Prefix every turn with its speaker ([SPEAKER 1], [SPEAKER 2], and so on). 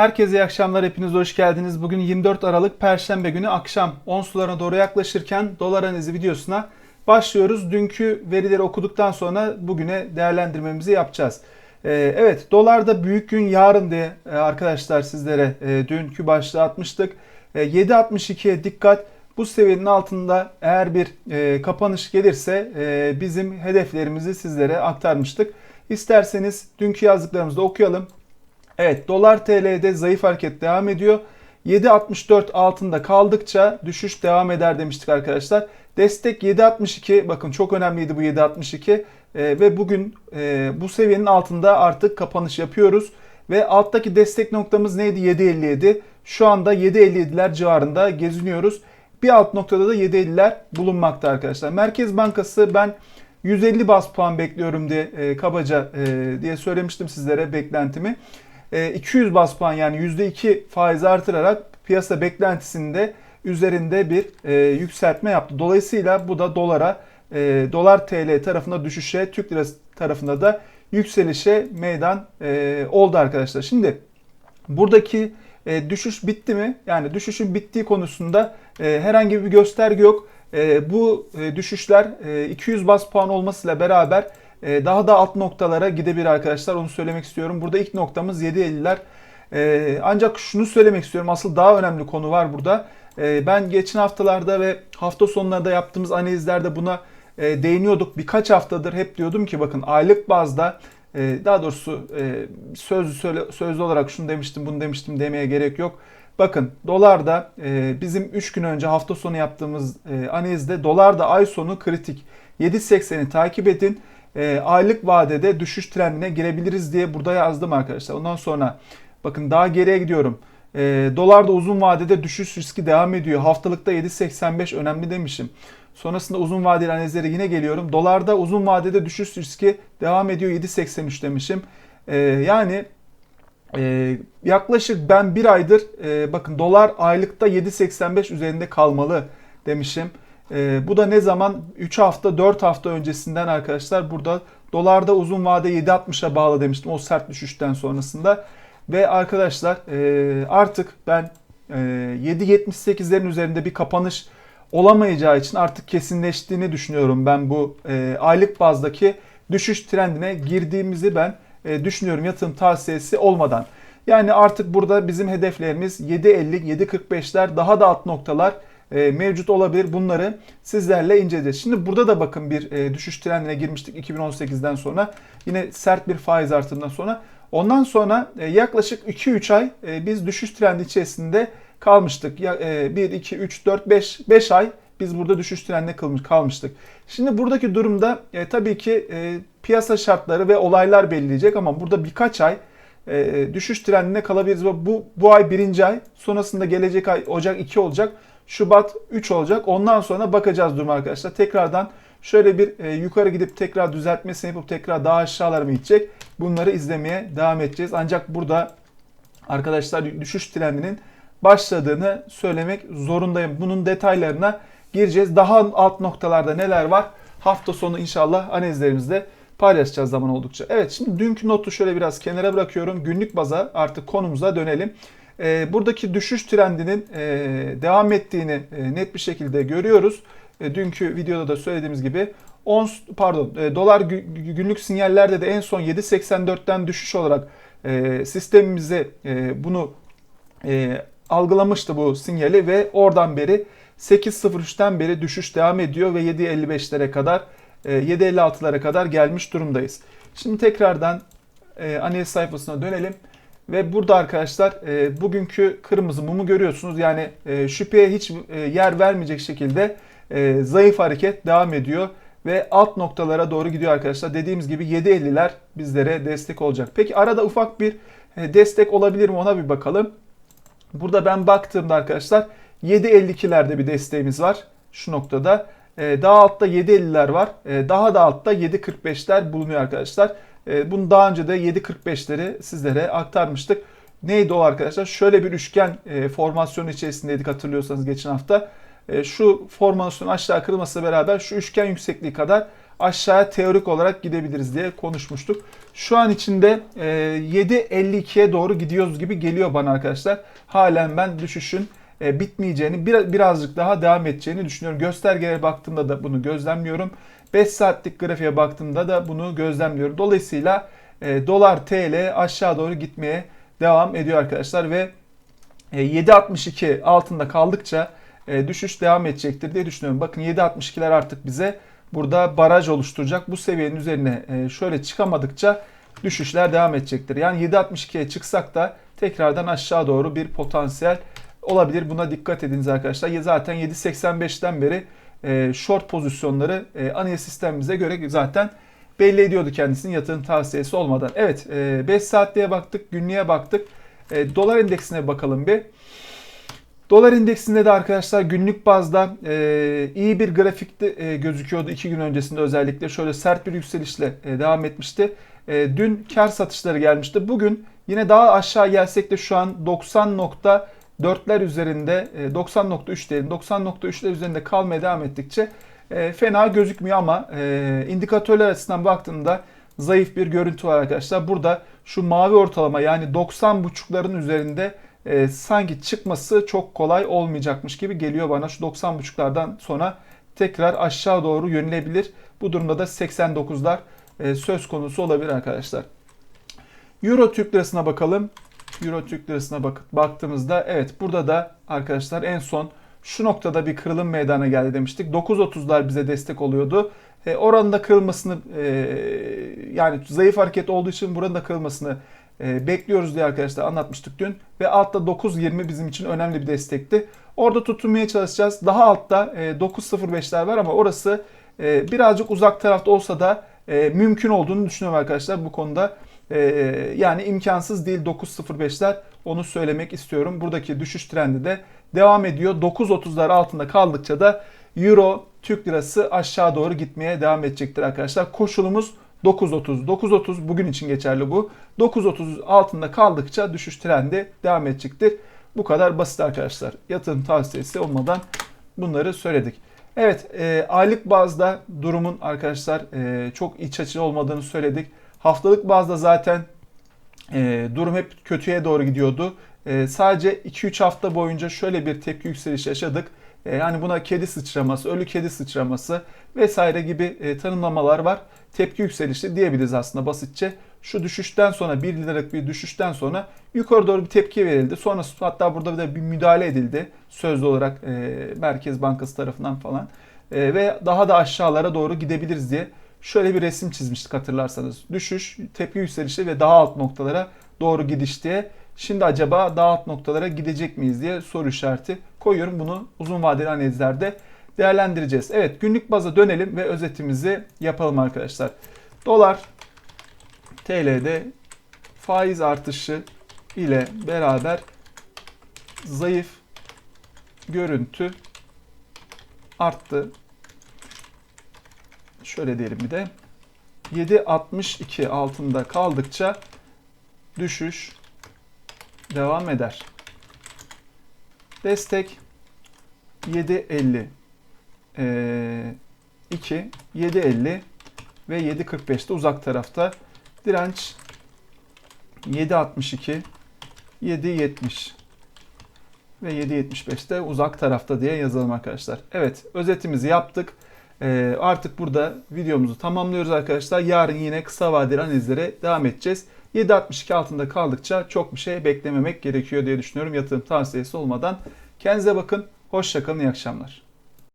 [SPEAKER 1] Herkese iyi akşamlar, hepiniz hoş geldiniz. Bugün 24 Aralık Perşembe günü akşam 10 sularına doğru yaklaşırken dolar analizi videosuna başlıyoruz. Dünkü verileri okuduktan sonra bugüne değerlendirmemizi yapacağız. Ee, evet, dolarda büyük gün yarın diye e, arkadaşlar sizlere e, dünkü başlığı atmıştık. E, 7.62'ye dikkat. Bu seviyenin altında eğer bir e, kapanış gelirse bizim hedeflerimizi sizlere aktarmıştık. İsterseniz dünkü yazdıklarımızı da okuyalım. Evet dolar TL'de zayıf hareket devam ediyor. 7.64 altında kaldıkça düşüş devam eder demiştik arkadaşlar. Destek 7.62 bakın çok önemliydi bu 7.62 ee, ve bugün e, bu seviyenin altında artık kapanış yapıyoruz. Ve alttaki destek noktamız neydi? 7.57. Şu anda 7.57'ler civarında geziniyoruz. Bir alt noktada da 7.50'ler bulunmakta arkadaşlar. Merkez Bankası ben 150 bas puan bekliyorum diye e, kabaca e, diye söylemiştim sizlere beklentimi. 200 e, bas puan yani %2 faiz artırarak piyasa beklentisinde üzerinde bir e, yükseltme yaptı. Dolayısıyla bu da dolara, e, dolar TL tarafında düşüşe, Türk lirası tarafında da yükselişe meydan oldu arkadaşlar. Şimdi buradaki e, düşüş bitti mi? Yani düşüşün bittiği konusunda e, herhangi bir gösterge yok. E, bu e, düşüşler e, 200 bas puan olmasıyla beraber daha da alt noktalara gidebilir arkadaşlar. Onu söylemek istiyorum. Burada ilk noktamız 7.50'ler. Ee, ancak şunu söylemek istiyorum. Asıl daha önemli konu var burada. Ee, ben geçen haftalarda ve hafta sonlarında yaptığımız analizlerde buna e, değiniyorduk. Birkaç haftadır hep diyordum ki bakın aylık bazda e, daha doğrusu e, sözlü, söyle, sözlü olarak şunu demiştim bunu demiştim demeye gerek yok. Bakın dolarda bizim 3 gün önce hafta sonu yaptığımız analizde dolarda ay sonu kritik. 7.80'i takip edin e, aylık vadede düşüş trendine girebiliriz diye burada yazdım arkadaşlar. Ondan sonra bakın daha geriye gidiyorum. E, dolarda uzun vadede düşüş riski devam ediyor. Haftalıkta 7.85 önemli demişim. Sonrasında uzun vadeli analizlere yine geliyorum. Dolarda uzun vadede düşüş riski devam ediyor 7.83 demişim. E, yani e, yaklaşık ben bir aydır e, bakın dolar aylıkta 7.85 üzerinde kalmalı demişim. E, bu da ne zaman? 3 hafta 4 hafta öncesinden arkadaşlar burada dolarda uzun vade 7.60'a bağlı demiştim o sert düşüşten sonrasında. Ve arkadaşlar e, artık ben e, 7.78'lerin üzerinde bir kapanış olamayacağı için artık kesinleştiğini düşünüyorum ben bu e, aylık bazdaki düşüş trendine girdiğimizi ben e, düşünüyorum yatırım tavsiyesi olmadan. Yani artık burada bizim hedeflerimiz 7.50, 7.45'ler daha da alt noktalar e, mevcut olabilir. Bunları sizlerle inceleyeceğiz. Şimdi burada da bakın bir e, düşüş trendine girmiştik 2018'den sonra. Yine sert bir faiz artımından sonra. Ondan sonra e, yaklaşık 2-3 ay biz düşüş trendi içerisinde kalmıştık. 1, 2, 3, 4, 5, 5 ay biz burada düşüş trendine kalmıştık. Şimdi buradaki durumda e, tabii ki e, piyasa şartları ve olaylar belirleyecek ama burada birkaç ay e, düşüş trendinde kalabiliriz. Bu, bu ay birinci ay sonrasında gelecek ay Ocak 2 olacak. Şubat 3 olacak. Ondan sonra bakacağız durum arkadaşlar. Tekrardan şöyle bir e, yukarı gidip tekrar düzeltmesini yapıp tekrar daha aşağılara mı gidecek? Bunları izlemeye devam edeceğiz. Ancak burada arkadaşlar düşüş trendinin başladığını söylemek zorundayım. Bunun detaylarına gireceğiz. Daha alt noktalarda neler var? Hafta sonu inşallah analizlerimizde paylaşacağız zaman oldukça. Evet şimdi dünkü notu şöyle biraz kenara bırakıyorum. Günlük baza artık konumuza dönelim. E, buradaki düşüş trendinin e, devam ettiğini e, net bir şekilde görüyoruz. E, dünkü videoda da söylediğimiz gibi ons pardon e, dolar günlük sinyallerde de en son 7.84'ten düşüş olarak e, sistemimize e, bunu e, algılamıştı bu sinyali ve oradan beri 8.03'ten beri düşüş devam ediyor ve 7.55'lere kadar e, 7.56'lara kadar gelmiş durumdayız. Şimdi tekrardan e, analiz sayfasına dönelim. Ve burada arkadaşlar e, bugünkü kırmızı mumu görüyorsunuz. Yani e, şüpheye hiç e, yer vermeyecek şekilde e, zayıf hareket devam ediyor. Ve alt noktalara doğru gidiyor arkadaşlar. Dediğimiz gibi 7.50'ler bizlere destek olacak. Peki arada ufak bir e, destek olabilir mi ona bir bakalım. Burada ben baktığımda arkadaşlar 7.52'lerde bir desteğimiz var. Şu noktada. E, daha altta 7.50'ler var. E, daha da altta 7.45'ler bulunuyor arkadaşlar. E, bunu daha önce de 7.45'leri sizlere aktarmıştık. Neydi o arkadaşlar? Şöyle bir üçgen e, formasyonu içerisindeydik hatırlıyorsanız geçen hafta. E, şu formasyonun aşağı kırılması beraber şu üçgen yüksekliği kadar aşağıya teorik olarak gidebiliriz diye konuşmuştuk. Şu an içinde e, 7.52'ye doğru gidiyoruz gibi geliyor bana arkadaşlar. Halen ben düşüşün e, bitmeyeceğini, bir, birazcık daha devam edeceğini düşünüyorum. Göstergelere baktığımda da bunu gözlemliyorum. 5 saatlik grafiğe baktığımda da bunu gözlemliyorum. Dolayısıyla e, dolar TL aşağı doğru gitmeye devam ediyor arkadaşlar ve e, 7.62 altında kaldıkça e, düşüş devam edecektir diye düşünüyorum. Bakın 7.62'ler artık bize burada baraj oluşturacak. Bu seviyenin üzerine e, şöyle çıkamadıkça düşüşler devam edecektir. Yani 7.62'ye çıksak da tekrardan aşağı doğru bir potansiyel olabilir. Buna dikkat ediniz arkadaşlar. Zaten 7.85'ten beri e, short pozisyonları e, analiz sistemimize göre zaten belli ediyordu kendisinin yatırım tavsiyesi olmadan. Evet e, 5 saatliğe baktık, günlüğe baktık. E, dolar endeksine bakalım bir. Dolar endeksinde de arkadaşlar günlük bazda e, iyi bir grafikte e, gözüküyordu. iki gün öncesinde özellikle şöyle sert bir yükselişle e, devam etmişti. E, dün kar satışları gelmişti. Bugün yine daha aşağı gelsek de şu an 90.4'ler üzerinde e, 90.3 diyelim 90.3'ler üzerinde kalmaya devam ettikçe e, fena gözükmüyor ama e, indikatörler açısından baktığında zayıf bir görüntü var arkadaşlar. Burada şu mavi ortalama yani 90.5'ların üzerinde e, sanki çıkması çok kolay olmayacakmış gibi geliyor bana. Şu 90.5'lardan sonra tekrar aşağı doğru yönelebilir. Bu durumda da 89'lar e, söz konusu olabilir arkadaşlar. Euro Türk Lirası'na bakalım. Euro Türk Lirası'na bak baktığımızda evet burada da arkadaşlar en son şu noktada bir kırılım meydana geldi demiştik. 9.30'lar bize destek oluyordu. E, oranın da kırılmasını e, yani zayıf hareket olduğu için buranın da kırılmasını e, bekliyoruz diye arkadaşlar anlatmıştık dün. Ve altta 9.20 bizim için önemli bir destekti. Orada tutunmaya çalışacağız. Daha altta e, 9.05'ler var ama orası e, birazcık uzak tarafta olsa da e, mümkün olduğunu düşünüyorum arkadaşlar bu konuda. E, yani imkansız değil 9.05'ler onu söylemek istiyorum. Buradaki düşüş trendi de devam ediyor. 9.30'lar altında kaldıkça da Euro, Türk Lirası aşağı doğru gitmeye devam edecektir arkadaşlar. Koşulumuz 9.30. 9.30 bugün için geçerli bu. 9.30 altında kaldıkça düşüş trendi devam edecektir. Bu kadar basit arkadaşlar. Yatırım tavsiyesi olmadan bunları söyledik. Evet e, aylık bazda durumun arkadaşlar e, çok iç açıcı olmadığını söyledik. Haftalık bazda zaten e, durum hep kötüye doğru gidiyordu. E, sadece 2-3 hafta boyunca şöyle bir tepki yükselişi yaşadık. E, yani buna kedi sıçraması, ölü kedi sıçraması vesaire gibi e, tanımlamalar var. Tepki yükselişi diyebiliriz aslında basitçe. Şu düşüşten sonra 1 liralık bir düşüşten sonra yukarı doğru bir tepki verildi. Sonra hatta burada da bir müdahale edildi sözlü olarak e, Merkez Bankası tarafından falan. E, ve daha da aşağılara doğru gidebiliriz diye şöyle bir resim çizmiştik hatırlarsanız. Düşüş, tepki yükselişi ve daha alt noktalara doğru gidiş diye. Şimdi acaba daha alt noktalara gidecek miyiz diye soru işareti koyuyorum. Bunu uzun vadeli analizlerde değerlendireceğiz. Evet günlük baza dönelim ve özetimizi yapalım arkadaşlar. Dolar TL'de faiz artışı ile beraber zayıf görüntü arttı. Şöyle diyelim bir de 7.62 altında kaldıkça düşüş devam eder. Destek 7.50 e, 2 7.50 ve 7.45'te uzak tarafta. Direnç 7.62 7.70 ve 7.75'te uzak tarafta diye yazalım arkadaşlar. Evet özetimizi yaptık. Ee, artık burada videomuzu tamamlıyoruz arkadaşlar. Yarın yine kısa vadeli analizlere devam edeceğiz. 7.62 altında kaldıkça çok bir şey beklememek gerekiyor diye düşünüyorum yatırım tavsiyesi olmadan. Kendinize bakın. Hoşçakalın. iyi akşamlar.